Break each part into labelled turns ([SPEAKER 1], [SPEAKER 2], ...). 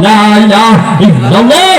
[SPEAKER 1] لا إله إلا الله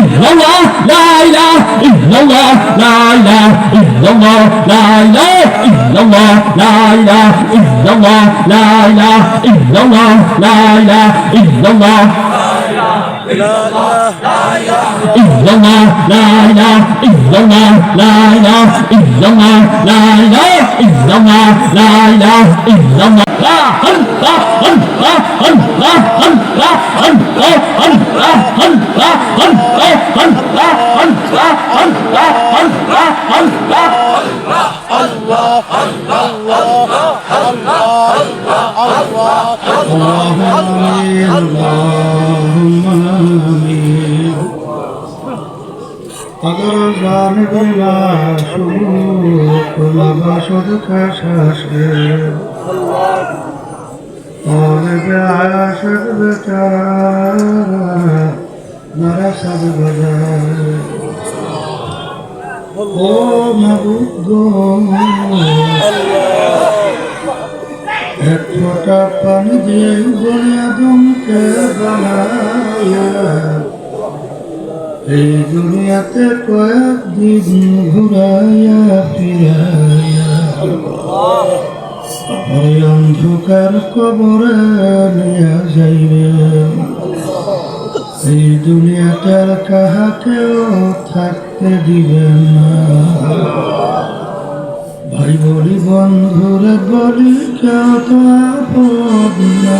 [SPEAKER 1] illallah, la ilaha illallah, la ilaha illallah, la ilaha illallah, la ilaha illallah, la ilaha illallah, la ilaha illallah. إلا الله لا إله إلا الله لا إله إلا الله لا إله illallah la ilaha illallah la Allah Allah Allah Allah Allah Allah
[SPEAKER 2] Allah Allah Allah Allah Allah Allah Allah Allah Allah Allah Allah Allah আশার বেচারা মারা সাদ বাজার ও মাবুদ এক ফোঁটা পানি দিয়ে গড়ে আদমকে বানায় এই দুনিয়াতে কয়েকদিন ঘুরাইয়া ফিরাইয়া ওই অন্ধকার কবরে নিয়ে যাইবে। এই দুনিয়াতে আর কাহাকেও থাকতে দিবেন না। ভাই বলি, বন্ধুরে বলি, কেউ তো আপদ না।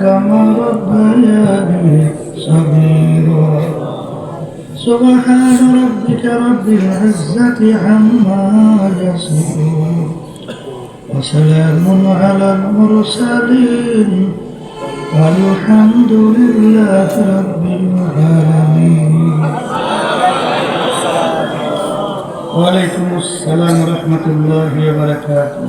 [SPEAKER 2] كما ربياني صغيرا سبحان ربك رب العزة عما يصفون وسلام على المرسلين والحمد لله رب العالمين. وعليكم السلام ورحمة الله وبركاته.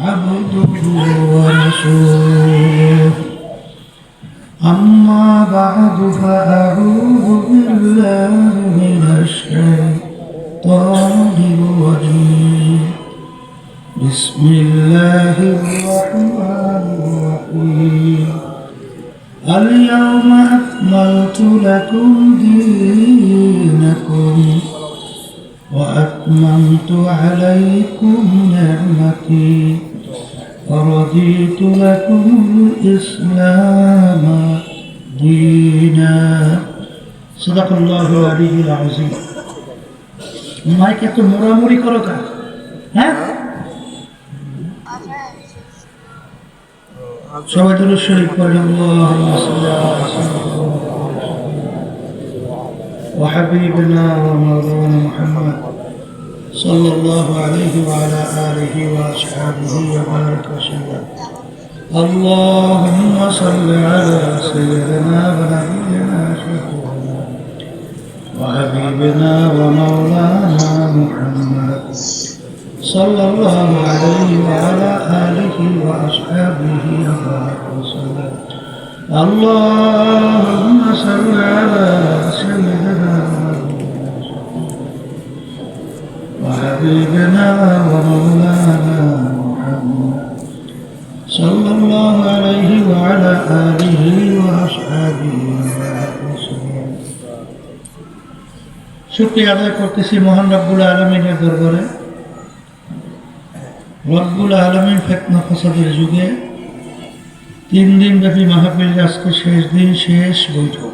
[SPEAKER 2] عبده ورسوله أما بعد فأعوذ بالله من الشيطان الرجيم. بسم الله الرحمن الرحيم. اليوم أكملت لكم دينكم وأتممت عليكم نعمتي. ورضيت لكم الإسلام دينا. صدق الله العلي العظيم. মাইক على الله করো কাজ হ্যাঁ? সবাই وحبيبنا শরীফ محمد صلى الله عليه وعلى آله وأصحابه وبارك وسلم. اللهم صل على سيدنا ونبينا شفيعنا وحبيبنا ومولانا محمد. صلى الله عليه وعلى آله وأصحابه وبارك وسلم. اللهم صل على سيدنا وحبيبنا ومولانا محمد صلى الله عليه وعلى آله وأصحابه وبارك وسلم শুক্রিয়া আদায় করতেছি মহান রব্বুল আলমিনের দরবারে রব্বুল আলমিন ফেতনা ফসাদের যুগে তিন দিন ব্যাপী মাহফিল আজকে শেষ দিন শেষ বৈঠক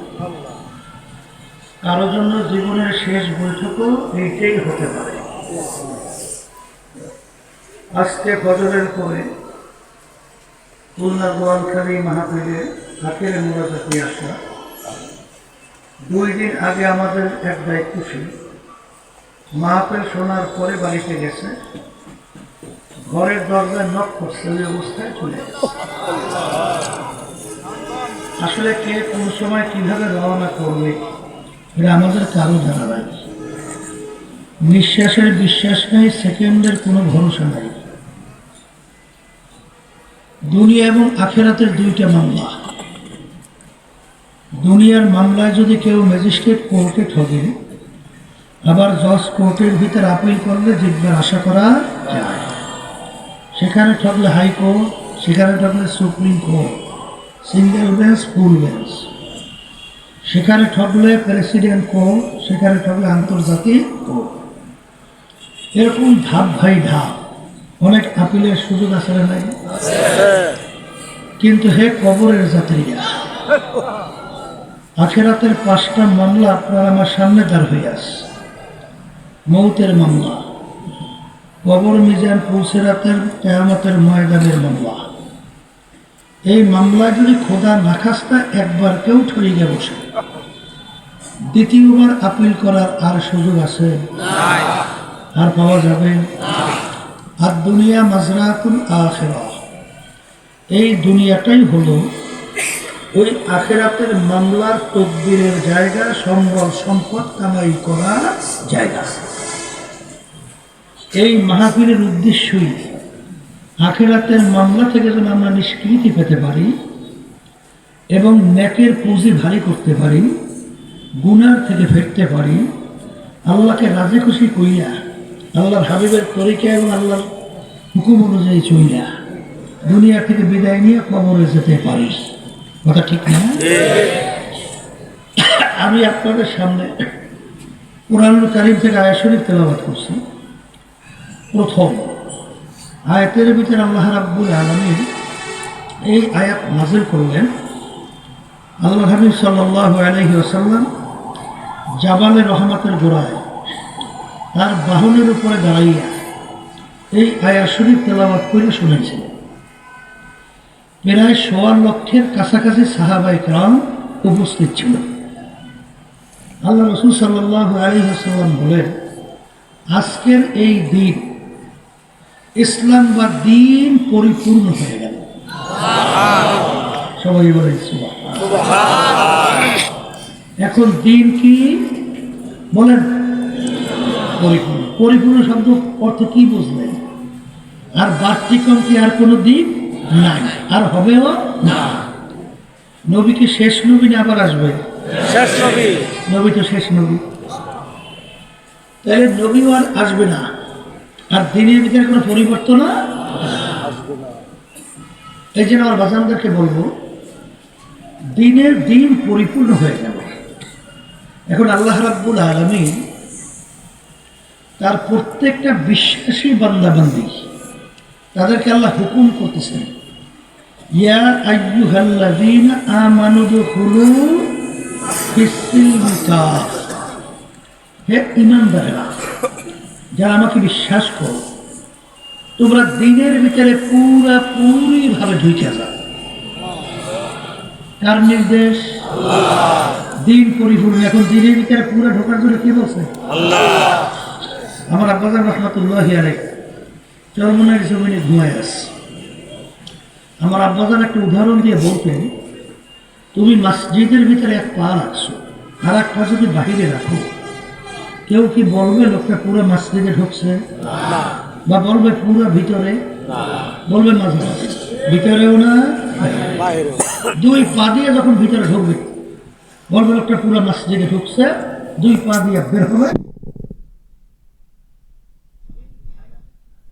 [SPEAKER 2] কারো জন্য জীবনের শেষ বৈঠকও এইটাই হতে পারে আজকে ফজরের পরে খুলনা গোয়ালখালী মাহফিলে হাতের মোড়াজাতি আসা। দুই দিন আগে আমাদের এক দায়িত্ব ছিল মাহফিল শোনার পরে বাড়িতে গেছে। ঘরের দরজায় নক করছে ওই অবস্থায় চলে আসলে কে কোন সময় কীভাবে রওনা করবে, এটা আমাদের কারও জানা নাই। নিঃশ্বাসের বিশ্বাস নেই, সেকেন্ডের কোনো ভরসা নাই। দুনিয়া এবং আখেরাতের দুইটা মামলা। দুনিয়ার মামলায় যদি কেউ ম্যাজিস্ট্রেট কোর্টে ঠগে, আবার জজ কোর্টের ভিতর আপিল করলে জিতবার আশা করা যায়। সেখানে ঠকলে হাইকোর্ট সেখানে ঠকলে supreme court, single bench, full bench. সেখানে ঠকলে প্রেসিডেন্ট কোর্ট, সেখানে ঠকলে আন্তর্জাতিক কোর্ট। এরকম ধাপ ভাই ধাপ অনেক আপিলের সুযোগ আছে না নাই কিন্তু হে কবরের যাত্রীরা, আখেরাতের পাঁচটা মামলা আপনার আমার সামনে দাঁড় হয়ে আসছে মৌতের মামলা, কবর মিজান পুলসেরাতের কেয়ামতের ময়দানের মামলা। এই মামলায় যদি খোদা নাখাস্তা একবার কেউ ঠরিয়ে বসে। দ্বিতীয়বার আপিল করার আর সুযোগ আছে? আর পাওয়া যাবে আর দুনিয়া মাজরাতুল আখেরা। এই দুনিয়াটাই হলো ওই আখেরাতের মামলার তকদিরের জায়গা, সম্বল, সম্পদ কামাই করার জায়গা। এই মাহাবীরের উদ্দেশ্যই আখেরাতের মামলা থেকে যেন আমরা নিষ্কৃতি পেতে পারি এবং ন্যাকের পুঁজি ভারী করতে পারি, গুনার থেকে ফিরতে পারি, আল্লাহকে রাজি খুশি কইয়া আল্লাহর হাবিবের তরিকা এবং আল্লাহর হুকুম অনুযায়ী চইলা দুনিয়া থেকে বিদায় নিয়ে কবরে যেতে পারি কথা ঠিক না? আমি আপনাদের সামনে কোরআনুল কারিম থেকে আয়া শরীফ তেলাবাদ করছি। প্রথম আয়াতের ভিতরে আল্লাহ রাব্বুল আলমী এই আয়াত নাজিল করলেন। আল্লাহ হাবিব সাল্লাহ আলহি আসাল্লাম জাবালে রহমতের গোড়ায় তার বাহনের উপরে দাঁড়াইয়া এই আয়া শরীফ তেলাবাদ করে শুনেছিলেন প্রায় সোয়া লক্ষের কাছাকাছি সাহাবাই ক্রাম উপস্থিত ছিল। আল্লাহ রসুল সাল্লাহ আলহিহাসাল্লাম বলেন, আজকের এই দিন ইসলাম বা দিন পরিপূর্ণ হয়ে গেল। সবাই বলে এখন দিন কি? বলেন পরিপূর্ণ। পরিপূর্ণ শব্দ অর্থ কি বুঝলেন আর বাড়তিকম কি আর কোনো দিন নাই। আর হবেও না। নবী কি শেষ নবী না আবার আসবে?
[SPEAKER 3] শেষ নবী।
[SPEAKER 2] নবী তো শেষ নবী। তাহলে নবীও আর আসবে না। আর দিনের ভিতরে কোনো পরিবর্তন এই জন্য আমার বাজানদেরকে বলব দিনের দিন পরিপূর্ণ হয়ে যাবে। এখন আল্লাহ রাব্বুল আলমী তার প্রত্যেকটা বিশ্বাসী বান্দাবান্দি। তাদেরকে আল্লাহ হুকুম করতেছেন, ইয়া আইয়ুহাল্লাযীনা আমানু দুখুলু ফিস-সিলমি কাফ। হে ইমানদারেরা যারা আমাকে বিশ্বাস করো, তোমরা দিনের ভিতরে পুরা পুরি ভাবে ঢুকে যাও। কার নির্দেশ, দিন পরিপূর্ণ। এখন দিনের ভিতরে পুরো ঢোকার জন্য কে বলছে? আমার আব্বাজান রহমতুল্লাহ আলাই চরমনের জমিনে ঘুমায় আছে। আমার আব্বাজান একটা উদাহরণ দিয়ে বলতেন তুমি মসজিদের ভিতরে এক পা রাখছো আর এক পা যদি বাহিরে রাখো কেউ কি বলবে লোকটা পুরো মসজিদে ঢুকছে? বা বলবে পুরো ভিতরে? বলবে মাঝে মাঝে। ভিতরেও না। দুই পা দিয়ে যখন ভিতরে ঢুকবে বলবে লোকটা পুরো মসজিদে ঢুকছে দুই পা দিয়ে বের হবে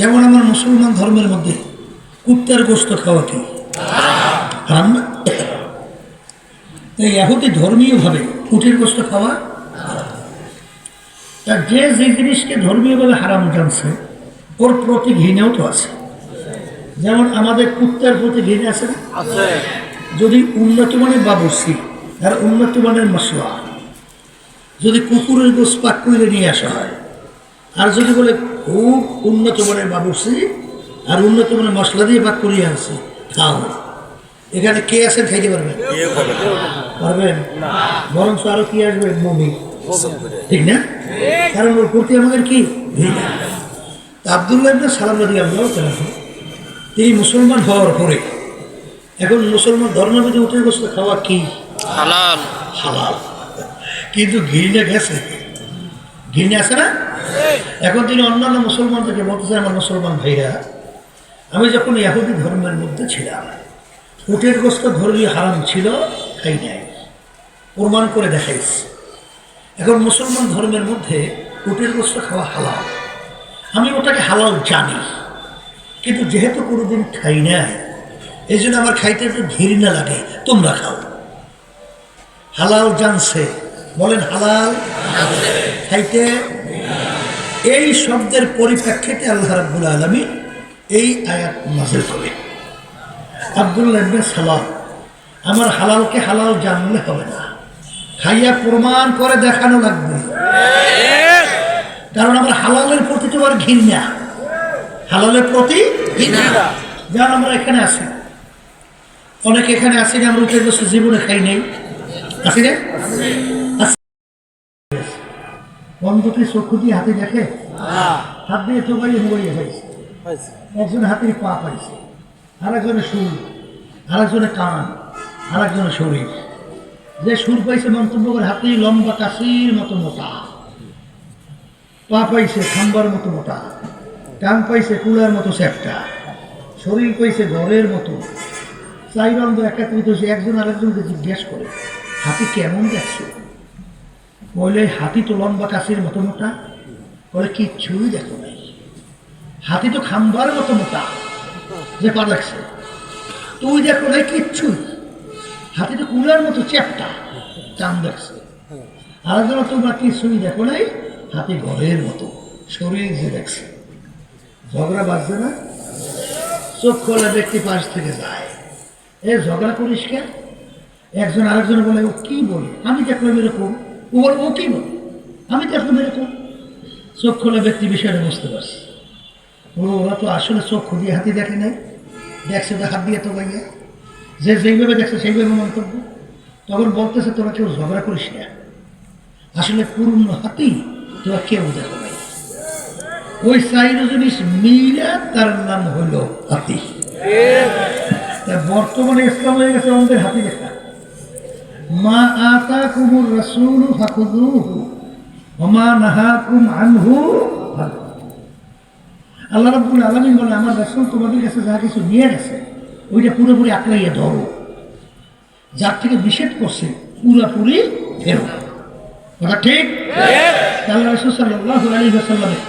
[SPEAKER 2] যেমন আমার মুসলমান ধর্মের মধ্যে কুত্তার গোস্ত খাওয়া কি? হারাম না? তাই এহুদি ধর্মীয়ভাবে উটের গোস্ত খাওয়া। তা যে যে জিনিসকে ধর্মীয়ভাবে হারাম জানছে ওর প্রতি ঘৃণাও তো আছে। যেমন আমাদের কুত্তার প্রতি ঘৃণা আছে না? যদি উন্নত মানের বাবুর্চি আর উন্নত মানের মশলা যদি কুকুরের গোস পাক করে নিয়ে আসা হয় আর যদি বলে খুব উন্নত মানের বাবুর্চি আর উন্নত মানের মশলা দিয়ে পাক করিয়ে আনছে। খাও এখানে কে আছেন খাইতে পারবেন? পারবেন? বরঞ্চ আরও কি আসবে? মমি। ঠিক না? কারণ ওর প্রতি আমাদের কি? আবদুল্লাহ সালাম রাদি আল্লাহ তিনি মুসলমান হওয়ার পরে এখন মুসলমান ধর্মবিধি উঠে গোস্ত খাওয়া কি?
[SPEAKER 3] হালাল।
[SPEAKER 2] হালাল। কিন্তু ঘৃণা গেছে। ঘৃণা আছে না? এখন তিনি অন্যান্য মুসলমানদেরকে বলতেছে আমার মুসলমান ভাইরা, আমি যখন ইয়াহুদি ধর্মের মধ্যে ছিলাম, উটের গোস্ত ধর্মীয় হারাম ছিল, খাই নাই। প্রমাণ করে দেখাইছি। এখন মুসলমান ধর্মের মধ্যে উটের গোস্ত খাওয়া হালাল। আমি ওটাকে হালাল জানি, কিন্তু যেহেতু কোনোদিন খাই নাই এই জন্য আমার খাইতে একটু ঘৃণা লাগে। তোমরা খাও। হালাল জানছে। বলেন, হালাল খাইতে এই শব্দের পরিপ্রেক্ষিতে আল্লাহ রাব্বুল আলমী এই আয়াত নাজিল করে আব্দুল্লাহ ইবনে সালাম, আমার হালালকে হালাল জানলে হবে না। খাইয়া প্রমাণ করে দেখানো লাগবে। কারণ আমার হালালের প্রতি তোমার ঘৃণা। হালালের প্রতি ঘৃণা। যেমন আমরা এখানে আছি। অনেক এখানে আছে যে আমরা উঠে বসে জীবনে খাই নেই। রে আছে। বন্ধুকে চক্ষু দিয়ে হাতে দেখে হাত দিয়ে তো বাড়িয়ে মরিয়ে হয়েছে। একজন হাতির পা পাইছে আর একজনের সুর আর একজনের কান আর একজনের শরীর। যে সুর পাইছে মন্তব্য করে হাতি লম্বা কাশির মতো মোটা। পা পাইছে খাম্বার মতো মোটা। কান পাইছে কুলার মতো চ্যাপটা। শরীর পাইছে ঘরের মতো। চাই রন্ধ একাত্রিত হয়েছে। একজন আরেকজনকে জিজ্ঞেস করে হাতি কেমন দেখছ? বলে, হাতি তো লম্বা কাশির মতো মোটা। বলে কিচ্ছুই দেখো নাই। হাতি তো খাম্বার মতো মোটা। যে পা দেখছে তুই দেখো নাই কিচ্ছুই হাতি তো কুলার মতো চ্যাপটা। চান দেখছে আরেকজন তোমরা কিছুই দেখো নাই? হাতি ঘরের মতো। শরীর যে দেখছে। ঝগড়া বাজছে না? চোখ খোলা, ব্যক্তি পাশ থেকে যায়। এ ঝগড়া করিস কেন? একজন আরেকজন বলে, ও কি বলে? আমি দেখলাম এরকম। ও বলে ও কি বলে? আমি দেখলাম এরকম চোখ খোলা ব্যক্তি বিষয়টা বুঝতে পারছি। ও, ওরা তো আসলে চোখ দিয়ে হাতি দেখে নাই। দেখছে তো হাত দিয়ে তো গাইয়া যে যেইভাবে দেখছে সেইভাবে মন্তব্য তখন বলতেছে, তোরা কেউ ঝগড়া করিস না। আসলে পূর্ণ হাতি তোরা কেউ দেখো নাই। ওই চাইরো জিনিস মিলে তার নাম হইল হাতি। বর্তমানে ইসলাম হয়ে গেছে আমাদের হাতি দেখা। মা আতা কুমুর রসুল ফাকুদুহু ওমা নাহাকুম আনহু ফাদু। আল্লাহ রাব্বুল আলামিন বলে আমার রাসূল তোমাদের কাছে যা কিছু নিয়ে গেছে ওইটা পুরোপুরি আঁকড়াইয়ে ধরো। যার থেকে নিষেধ করছে পুরোপুরি ফেরো। কথা ঠিক? আল্লাহ রসুল সাল্লাহ আলী সাল্লামের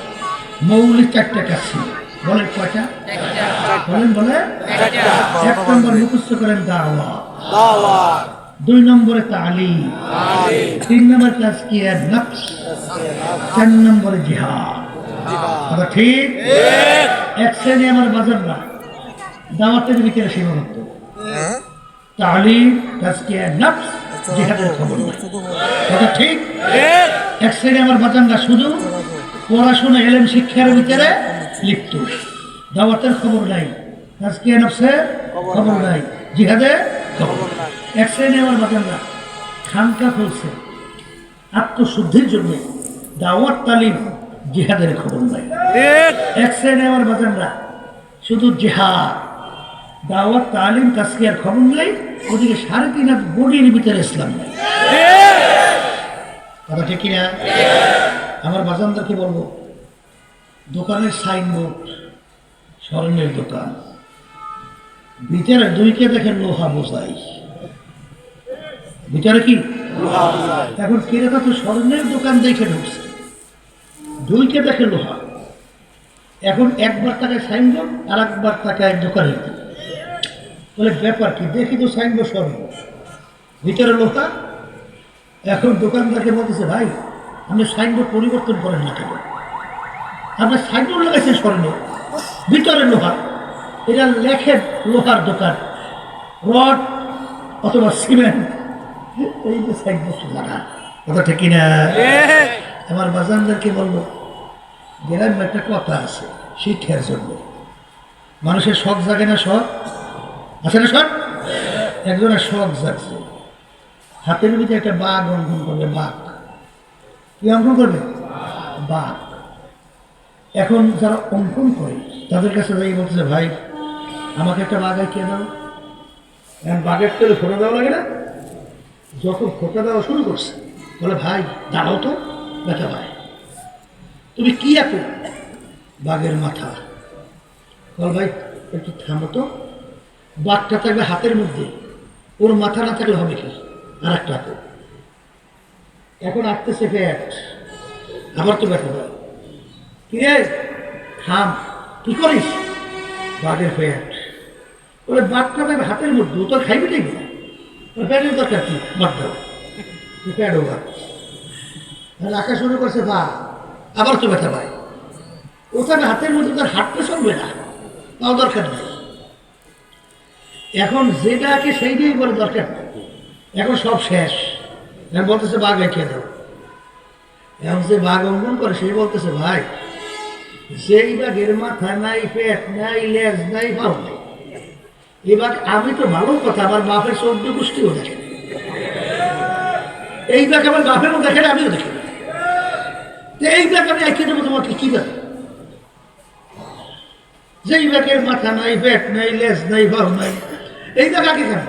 [SPEAKER 2] মৌলিক চারটা কাজ ছিল। বলেন কয়টা? বলেন বলে এক নম্বর মুখস্থ করেন দাওয়া দুই নম্বরে তালিম তিন নম্বরে তাজকিয়া নফস চার নম্বরে জিহাদ। কথা ঠিক? এক শ্রেণি আমার বাজার না দাওয়াতের ভিতরে সীমাবদ্ধ। তালিম তাজকিয়া নফস জিহাদের খবর নাই। কথা ঠিক? এক শ্রেণি আমার বাজানরা শুধু পড়াশোনা এলেন শিক্ষার ভিতরে লিপ্ত। দাওয়াতের খবর নাই তাজকিয়া নফসের খবর নাই। জিহাদের। এক আমার খানকা খুলছে। আত্মশুদ্ধির জন্য দাওয়াত তালিম জিহাদের খবর নাই। এক শ্রেণি আমার বাজানরা শুধু জেহাদ দাওয়াত তালিম তাস্কিয়ার খবর নাই ওদিকে সাড়ে তিন হাত বডির ভিতরে ইসলাম নাই। কথা ঠিক কিনা? আমার বাজানদারকে বলব দোকানের সাইনবোর্ড স্বর্ণের দোকান। ভিতরে দুইকে দেখে লোহা বোঝাই। ভিতরে কি? এখন ক্রেতা তো স্বর্ণের দোকান দেখে ঢুকছে। দুইকে দেখে লোহা। এখন একবার টাকায় সাইনবোর্ড আর একবার তাকে এক দোকানে। বলে ব্যাপার কি? দেখি তো সাইনবোর্ড স্বর্ণ। ভিতরে লোহা। এখন দোকানদারকে বলতেছে ভাই আপনি সাইনবোর্ড পরিবর্তন করেন না কেন? আপনার সাইনবোর্ড লাগাইছেন স্বর্ণ। ভিতরে লোহা। এটা লেখেন লোহার দোকান। রড অথবা সিমেন্ট। এই যে সাইনবোর্ড লাগান কথা ঠিক না আমার বাজানদারকে বলব গ্রামে একটা কথা আছে শিক্ষার জন্য। মানুষের শখ জাগে না শখ? আছে না শখ? একজনের শখ জাগছে। হাতের ভিতরে একটা বাঘ অঙ্কন করবে বাঘ। কি অঙ্কন করবে? বাঘ। এখন যারা অঙ্কন করে তাদের কাছে যাই বলতেছে ভাই আমাকে একটা বাঘ আঁকিয়ে দাও। এখন বাঘের তেলে ফোটা দেওয়া লাগে না? যখন ফোটা দেওয়া শুরু করছে, বলে, ভাই, দাঁড়াও তো দেখা ভাই তুমি কি আঁকো বাঘের মাথা? বল, ভাই, একটু থামো তো। বাঘটা থাকবে হাতের মধ্যে, ওর মাথা না থাকলে হবে কি? আর একটা আঁকো এখন আঁকতেছে ফ্যাট আবার তো ব্যথা ভাই কি রে? থাম, কি করিস? বাঘের ফ্যাট বলে বাঘটা থাকবে হাতের মধ্যে, ও তো আর খাইবে নাকি? ওর দরকার কি? বাঘ রাখা শুরু করছে, বা, আবার তো ব্যথা পায়। ওখানে হাতের মধ্যে তার হাঁটতে চলবে না। তাও দরকার নেই। এখন যেটাকে সেইটাই বলে দরকার। এখন সব শেষ। এখন বলতেছে, বাঘ রেখে দাও। এখন যে বাঘ অঙ্কন করে, সেই বলতেছে, ভাই, যেই বাঘের মাথা নাই, পেট নাই, লেজ নাই ভাব নাই। এবার আমি তো ভালো কথা আমার বাপের চৌদ্দ গোষ্ঠীও দেখে না। এই বাঘ আমার বাপেরও দেখে না আমিও দেখি এই ব্যাগ আমি এঁকে দেবো তোমাকে কি ব্যাগ যেই ব্যাগের মাথা নাই পেট নাই লেজ নাই ভাব নাই এই ব্যাগ আগে কেন?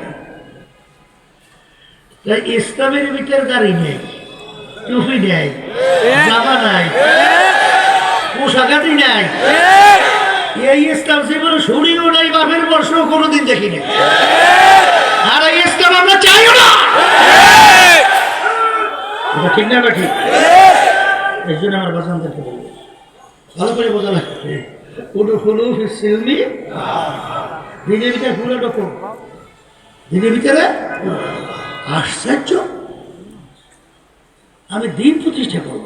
[SPEAKER 2] তাই ইসলামের ভিতরে গাড়ি নেই টুপি নেই জামা নাই পোশাকাটি নাই এই ইসলাম জীবনে শুনিও নাই বাপের বর্ষও কোনোদিন দেখিনি। আর এই ইসলাম আমরা চাইও না। ঠিক না ঠিক। এই জন্য আমার বাসনদেরকে বলব ভালো করে বোঝা লাগবে কোনো ফুলু সিলমি। দিনের ভিতরে ফুলে ঢোকো দিনের ভিতরে আশ্চর্য। আমি দিন প্রতিষ্ঠা করব।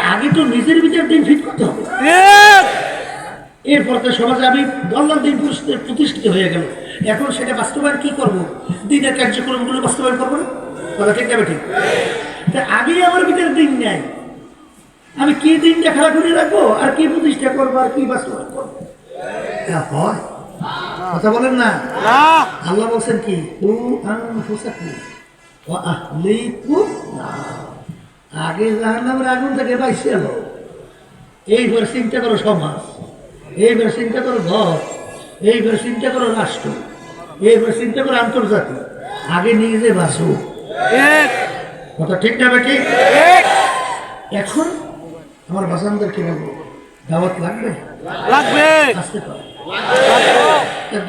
[SPEAKER 2] আগে তো নিজের ভিতরে দিন ফিট করতে হবে। এরপর তো সমাজে আমি বললাম দিন প্রতিষ্ঠিত- প্রতিষ্ঠিত হয়ে গেল। এখন সেটা বাস্তবায়ন কি করব? দিনের কার্যক্রমগুলো বাস্তবায়ন করব না? কথা ঠিক যাবে ঠিক তা আগেই আমার ভিতরে দিন নেই। আমি কি দিনটা খারাপ করে রাখব? আর কি প্রতিষ্ঠা করব? আর কি বাস্তবায়ন করব? হয়। কথা বলেন না। আল্লাহ বলছেন কি কু আনফুসাকুম আগে জাহান্নামের আগুন থেকে বাইসে এলো এইবার চিন্তা করো সমাজ এইবার চিন্তা করো ঘর এইবার চিন্তা করো রাষ্ট্র এইবার চিন্তা করো আন্তর্জাতিক। আগে নিজে বাসো কথা ঠিক না ঠিক এখন আমার বাসানদেরকে বলব? দাওয়াত লাগবে?
[SPEAKER 3] লাগবে।
[SPEAKER 2] আসতে পারে।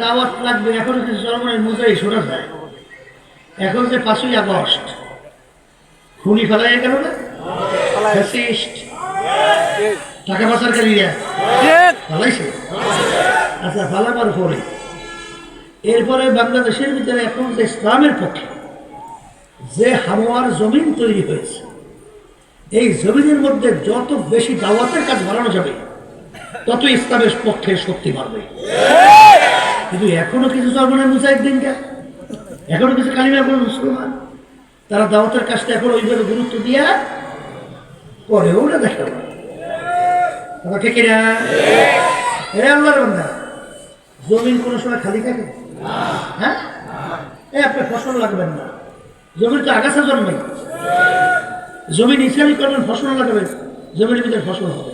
[SPEAKER 2] দাওয়াত লাগবে এখন কিছু জন্মের মোজাই শোনা যায়। এখন যে পাঁচই আগস্ট খুনি ফেলাই গেল না? টাকা পাচারকারীরা
[SPEAKER 3] ঠিক।
[SPEAKER 2] ফালাইছে? আচ্ছা ফালাবার পরে এরপরে বাংলাদেশের ভিতরে এখন যে ইসলামের পক্ষে যে হাওয়ার জমিন তৈরি হয়েছে এই জমিনের মধ্যে যত বেশি দাওয়াতের কাজ বাড়ানো যাবে তত ইসলামের পক্ষে শক্তি বাড়বে। কিন্তু এখনও কিছু চর্মনের মুজাহিদ্দিন কে এখনও কিছু কালিমা কোনো মুসলমান? তারা দাওয়াতের কাজটা এখন ওইভাবে গুরুত্ব দিয়া করেও না দেখা কথা ঠিক না এ আল্লাহর বান্দা জমিন কোনো সময় খালি থাকে? হ্যাঁ? এ আপনার ফসল লাগবেন না। জমির তো আগাছা জন্মাই জমিন ইসলামী করবেন ফসল লাগাবেন জমির ভিতরে ফসল হবে।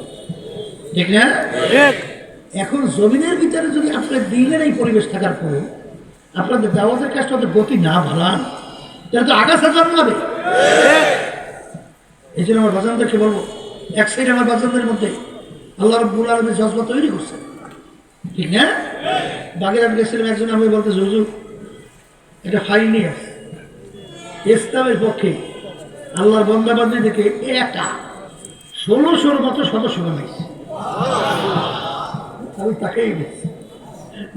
[SPEAKER 2] ঠিক না? এখন জমিনের ভিতরে যদি আপনার দিনের এই পরিবেশ থাকার পরে আপনাদের দাওয়াতের কাজটা গতি না ভালান তাহলে তো আগাছা জন্মাবে এই জন্য আমার বাজানদেরকে বলব? এক সাইড আমার বাজানদের মধ্যে আল্লাহ রব্বুল আলমের জজবা তৈরি করছে। ঠিক না? বাগেরহাট গেছিলাম, একজন আমি বলতে হুজুর, এটা ফাইল নিয়ে আসছে ইসলামের পক্ষে আল্লাহর বন্দাবান্দি থেকে একা ষোলোশোর মতো সদস্য বানাইছে। আমি তাকেই গেছি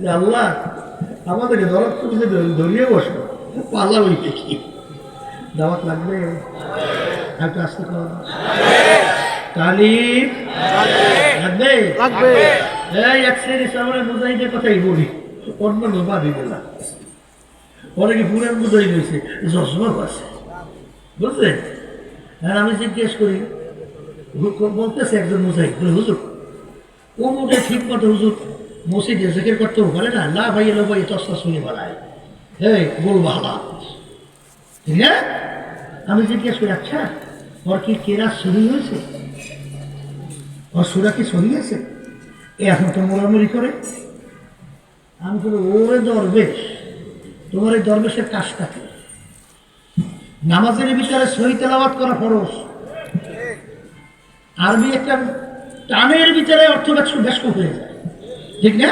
[SPEAKER 2] যে আল্লাহ, আমাদেরকে দরদ তুমি যে ধরিয়ে বসো। পালা ওই দেখি দাওয়াত লাগবে? একটু আসতে কর তালিম? লাগবে?
[SPEAKER 3] লাগবে।
[SPEAKER 2] এই এক শ্রেণি সামনে মুজাহিদের কথাই বলি। অন্য লোভা দিবে না। অনেকে পুরান মুজাহিদ হয়েছে। জজমাও আছে। বুঝলেন আর আমি জিজ্ঞেস করি বলতেছে একজন মুজাহিদ বলে হুজুর কোন উঠে ঠিক মতো হুজুর মসজিদে জেকের করতে বলে না? লা ভাই এলো ভাই তসটা শুনে বলায় ঠিক না আমি জিজ্ঞেস করি আচ্ছা ওর কি কেরা শুরু হয়েছে? ওর সুরা কি সহি আছে এ এখন তো মোড়ামুড়ি করে। আমি বলি ওরে দরবেশ তোমার এই দরবেশের কাজটা কি? নামাজের ভিতরে সহি তেলাওয়াত করা ফরজ। আরবি একটা টানের ভিতরে অর্থ ব্যস্ত ব্যস্ত হয়ে যায়। ঠিক না?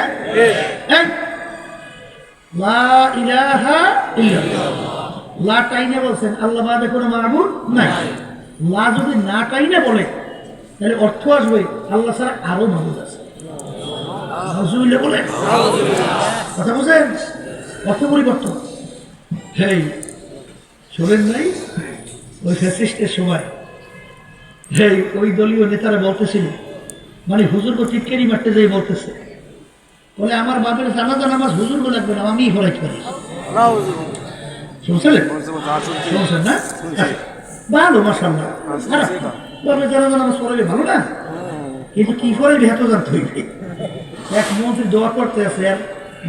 [SPEAKER 2] লা টাইনে বলছেন, আল্লাহ বাদে কোনো মাহবুদ নাই। লা যদি না টাইনে বলে, তাহলে অর্থ আসবে, আল্লাহ আরও মাহবুদ আছে। অর্থ পরিবর্তন। হেই নাই? ওই হেই, ওই দলীয় নেতারা মানে হুজুরকে টিটকারি মারতে যাই বলতেছে। বলে আমার বাপের জানাজা নামাজ হুজুরকে লাগবে না আমি হরাই করি। শুনছিলেন শুনছেন? না? ভালো মাসাল্লাহ খারাপ বাপের জানাজা নামাজ পড়ালে ভালো না? কিন্তু কি করে এত জানতে হইবে? এক মন্ত্রী দোয়া করতে আছে আর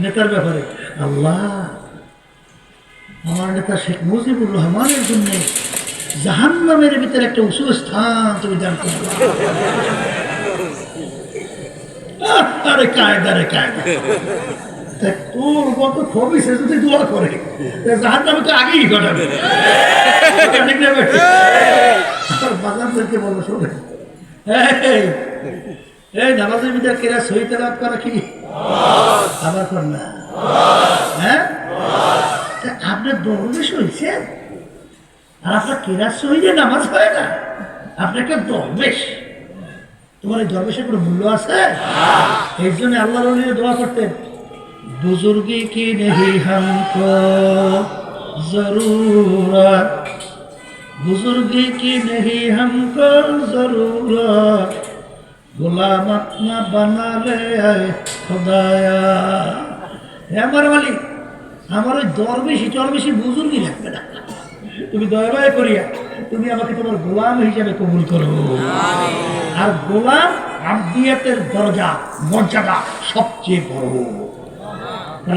[SPEAKER 2] নেতার ব্যাপারে। আল্লাহ আমার নেতা শেখ মুজিবুর রহমানের জন্য জাহান নামের ভিতরে একটা উঁচু স্থান তুমি দান করো। আরে কায়দা রে কায়দা। তা তোর কত খবি সে যদি দোয়া করে জাহান নামে তো আগেই ঘটাবে? বাজারদেরকে বলব শোনে। এই, নামাজের ভিতরে কেরা সহি তেলাওয়াত করা কি? আবার কর না হ্যাঁ আপনার দরবেশ হয়েছে আর আপনার কেরা সহিদে নামাজ হয় না? আপনি একটা দরবেশ। তোমার এই দরবেশের কোনো মূল্য আছে? হ্যাঁ। এর জন্য আল্লাহ রলির দোয়া করতেন বুজুর্গি কি নেহি হামক? জরুরত বুজুর্গি কি নেহি হামক? জরুরত গোলাম আপনা বানালে খোদায়া। আমার মালিক আমার ওই চর বেশি বুজুর্গি লাগবে না। তুমি দয়া করিয়া তুমি আমাকে তোমার গোলাম হিসাবে কবুল করো। আর গোলাম আব্দিয়াতের দরজা, মর্যাদা সবচেয়ে বড়।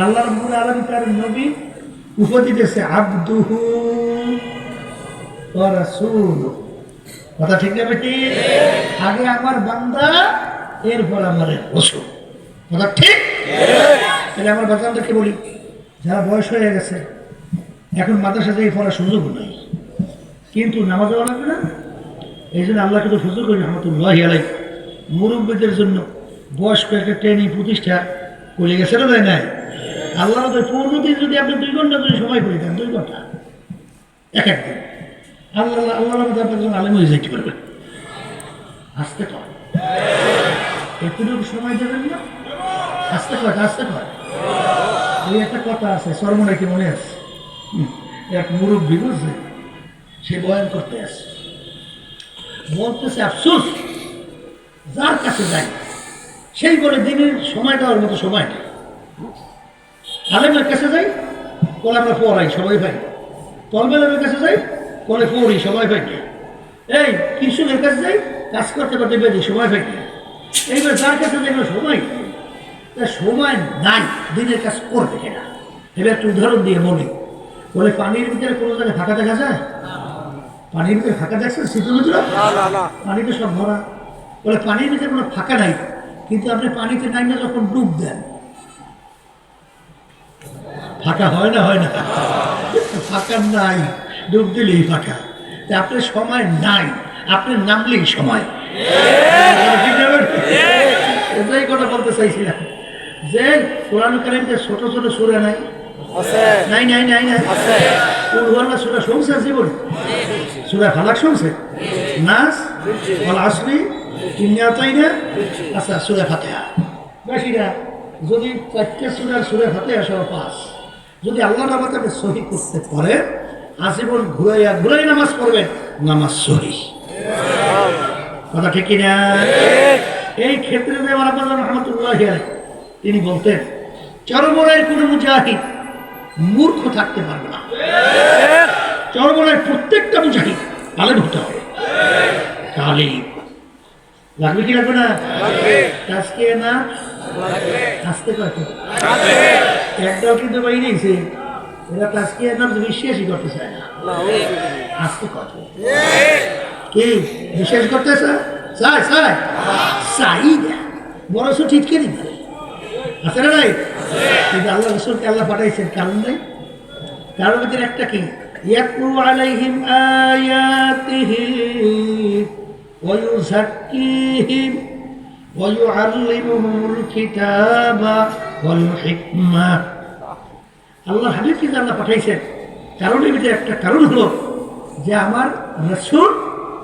[SPEAKER 2] আল্লাহ রব্বুল আলম তার নবী উপাধি দিয়েছে আব্দুহু ওয়া রাসূলুহু। কথা ঠিক না বেটি? আগে আমার বান্দা, এরপর আমার রসুল। কথা ঠিক? তাহলে আমার বাচ্চাদেরকে বলি, যারা বয়স হয়ে গেছে, এখন মাদ্রাসা থেকে পড়ার সুযোগ নাই। কিন্তু নামাজ লাগবে না? এই জন্য আল্লাহ কিন্তু সুযোগ করি রহমতুল্লাহ আলাই মুরব্বীদের জন্য বয়স্ক একটা ট্রেনিং প্রতিষ্ঠা করে গেছে না নাই। আল্লাহ পনেরো দিন যদি আপনি দুই ঘণ্টা যদি সময় করে দেন, দুই ঘণ্টা, এক এক দিন। আল্লাহ আল্লাহ রহমতে আপনার জন্য আলেম হয়ে যাইতে পারবে আসতে কয় এতটুকু সময় দেবেন না? আসতে কয় আসতে কয় এই একটা কথা আছে সরমনে কি মনে আছে। এক মুরব্বী বুঝছে, সে বয়ান করতে আসে বলতেছে, আফসোস, যার কাছে যাই, সেই বলে দিনের সময়টা দেওয়ার মতো সময়। আলেমের কাছে যাই বলে আমরা পড়াই, সবাই ভাই। তলবেলের কাছে যাই বলে পড়ি, সবাই ভাই। এই কৃষকের কাছে যাই, কাজ করতে করতে বেশি সময় ভাই। এইবার যার কাছে দেখবে সময় সময় নাই, দিনের কাজ করবে কেনা এবার একটা উদাহরণ দিয়ে বলি। বলে পানির ভিতরে কোনো জায়গায় ফাঁকা দেখা যায়? পানির ভিতরে ফাঁকা দেখছেন শীতের ভিতরে পানিতে সব ভরা। বলে পানির ভিতরে কোনো ফাঁকা নাই। কিন্তু আপনি পানিতে নাই না যখন ডুব দেন ফাঁকা হয় না হয় না? ফাঁকা নাই। ডুব দিলেই ফাঁকা। তা আপনার সময় নাই। আপনার নামলেই সময়। এটাই কথা বলতে চাইছিলাম। যে কোরআন কারিমতে ছোট ছোট সুরে নাই? নাই নাই নাই নাই। ফালাক তাই না আচ্ছা ফাতেহা। বেশি না যদি পাস যদি আল্লাহ নামাজ সহি করতে পারে, আজীবন ঘুরাইয়া ঘুরাই নামাজ পড়বেন নামাজ সহি। কথা ঠিক কিনা? এই ক্ষেত্রে তিনি বলতেন চরমরায় কোনো মুজাহিদ। মূর্খ থাকতে পারবে না। চরমরায় প্রত্যেকটা মুজাহিদ আলেম হতে হবে। তাহলে লাগবে কি লাগবে না? আজকে না? আসতে কত একটাও কিন্তু বাইরেছে এরা আজকে নাম বিশ্বাসই করতে চায় না। আসতে কত কি বিশ্বাস করতেছে চাই চাই চাই না। বড় সো ঠিক কে দিবে না নাই? কিন্তু আল্লাহ রসুলকে আল্লাহ পাঠাইছেন কারণ নাই কারণ ভিতরে একটা কি ইয়াকু আলাইহিম আয়াতিহি ويزكيهم ويعلمهم الكتاب والحكمة আল্লাহ হাবিব কিন্তু আল্লাহ পাঠাইছেন কারণের ভিতরে একটা কারণ হলো যে আমার রসুল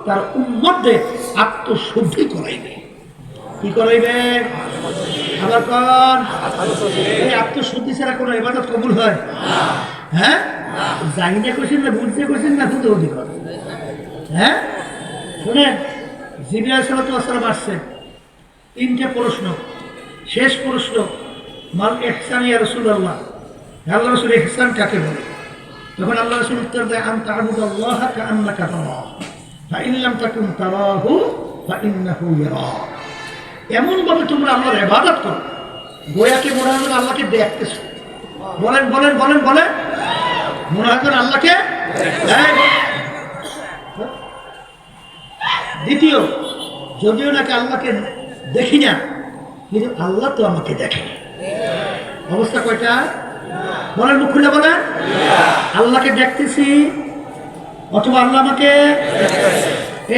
[SPEAKER 2] তার উন্মতদের আত্মশুদ্ধি করাইবে কি করাইবে? আবার কন। এই আত্মশুদ্ধি ছাড়া কোনো এবাদত কবুল হয়? হ্যাঁ? জানি না কোশ্চেন না বুঝতে কোশ্চেন না বুঝতে অধিকার হ্যাঁ? শুনেন জিবিআই সালাতাম আসছেন। তিনটে প্রশ্ন। শেষ প্রশ্ন মাল এহসান ইয়া রসুল আল্লাহ আল্লাহ রসুল এহসান কাকে বলে? তখন আল্লাহ রসুল উত্তর দেয় আম তাহবুদ আল্লাহ কান্না কাতাল্লাহ ফাইল্লাম তাকুম তারাহু ফাইন্নাহু ইয়ারাক এমন ভাবে তোমরা আল্লাহর ইবাদত করো। গোয়াকে মনে হয় আল্লাহকে দেখতেছো। বলেন বলেন বলেন বলেন। মনে হয় আল্লাহকে দ্বিতীয়, যদিও নাকি আল্লাহকে দেখি না, কিন্তু আল্লাহ তো আমাকে দেখে। অবস্থা কয়টা? বলেন, মুখ খুলে বলেন। আল্লাহকে দেখতেছি, অথবা আল্লাহ আমাকে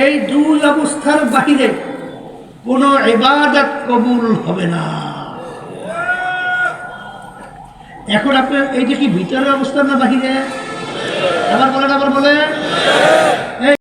[SPEAKER 2] এই দুই অবস্থার বাহিরে কোনো ইবাদত কবুল হবে না। এখন আপনার এইটা কি ভিতরের অবস্থা না বাহিরে? আবার বলেন আবার বলেন।